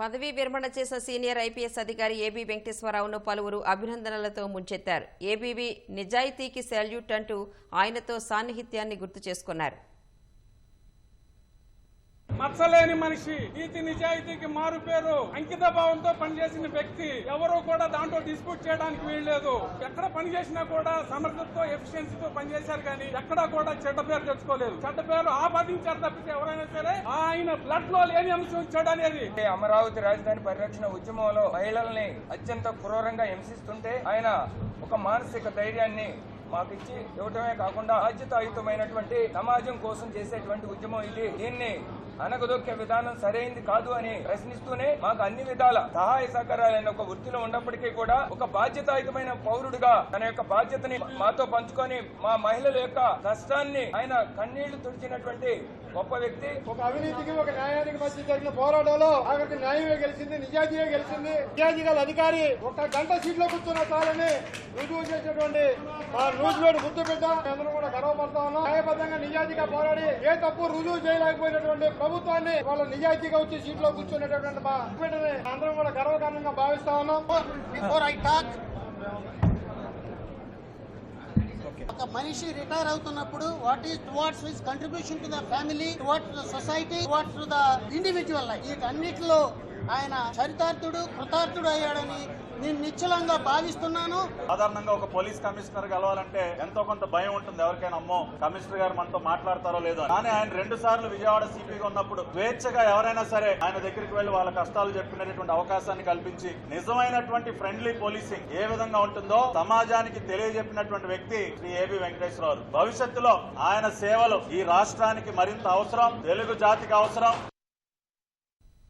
పదవీ విరమణ చేసిన సీనియర్ ఐపీఎస్ అధికారి ఏబీ వెంకటేశ్వరరావును పలువురు అభినందనలతో ముంచెత్తారు. ఏబీవీ నిజాయితీకి సెల్యూట్ అంటూ ఆయనతో సాన్నిహిత్యాన్ని గుర్తు చేసుకున్నారు. మచ్చలేని మనిషి. నీతి నిజాయితీకి మారు పేరు. అంకిత భావంతో పనిచేసిన వ్యక్తి. ఎవరు కూడా దాంట్లో డిస్ప్యూట్ చేయడానికి వీల్లేదు. ఎక్కడ పని చేసినా కూడా సమర్థతతో ఎఫిషియన్సీతో పనిచేశారు కానీ ఎక్కడా కూడా చెడ్డ పేరు తెచ్చుకోలేదు. చెడ్డ పేరు ఆపాదించారు తప్పితే ఎవరైనా సరే ఆయన బ్లడ్లో లేని అంశం ఇచ్చాడు అనేది. అమరావతి రాజధాని పరిరక్షణ ఉద్యమంలో మహిళల్ని అత్యంత క్రూరంగా హింసిస్తుంటే ఆయన ఒక మానసిక ధైర్యాన్ని మాకు ఇచ్చి ఇవ్వటమే కాకుండా బాధ్యతాయుతమైనటువంటి సమాజం కోసం చేసేటువంటి ఉద్యమం ఇది. దీన్ని అనగదొక్కే విధానం సరైంది కాదు అని ప్రశ్నిస్తూనే మాకు అన్ని విధాల సహాయ సహకారాలైన ఒక వృత్తిలో ఉన్నప్పటికీ కూడా ఒక బాధ్యతాయుతమైన పౌరుడుగా తన యొక్క బాధ్యతని మాతో పంచుకొని మా మహిళల యొక్క కష్టాన్ని ఆయన కన్నీళ్ళు తుడిచినటువంటి గొప్ప వ్యక్తి. ఒక అవినీతికి ఒక న్యాయానికి మధ్య జరిగిన పోరాటంలో ఆఖరికి న్యాయమే గెలిచింది నిజాయితీయే గెలిచింది. నిజాయితీ అధికారి ఒక గంట సీట్లో కూర్చున్న చాలని రుజువు చేసినటువంటి మా రోజులోడు గుర్తు పెట్టాం అందరూ కూడా గర్వపడతా ఉన్నాం. న్యాయబద్ధంగా నిజాయితీగా పోరాడి ఏ తప్పు రుజువు చేయలేకపోయినటువంటి ప్రభుత్వాన్ని వాళ్ళ నిజాయితీగా వచ్చి సీట్లో కూర్చున్నటువంటి మా అందరం కూడా గర్వకారణంగా భావిస్తా ఉన్నాం. బిఫోర్ ఐ టాక్ ఒక మనిషి రిటైర్ అవుతున్నప్పుడు what is towards his contribution to the family towards the society towards to the individual life వీటన్నిటిలో ఆయన చరితార్థుడు కృతార్థుడు అయ్యాడని నేను నిశ్చలంగా భావిస్తున్నాను. సాధారణంగా ఒక పోలీస్ కమిషనర్ కలవాలంటే ఎంతో కొంత భయం ఉంటుంది. ఎవరికైనా అమ్మో కమిషనర్ గారు మనతో మాట్లాడతారో లేదో కానీ ఆయన రెండు సార్లు విజయవాడ సిపిగా ఉన్నప్పుడు స్వేచ్ఛగా ఎవరైనా సరే ఆయన దగ్గరికి వెళ్ళి వాళ్ళ కష్టాలు చెప్పుకునేటువంటి అవకాశాన్ని కల్పించి నిజమైనటువంటి ఫ్రెండ్లీ పోలీసింగ్ ఏ విధంగా ఉంటుందో సమాజానికి తెలియజెప్పినటువంటి వ్యక్తి శ్రీ ఏబి వెంకటేశ్వరరావు. భవిష్యత్తులో ఆయన సేవలు ఈ రాష్ట్రానికి మరింత అవసరం తెలుగు జాతికి అవసరం.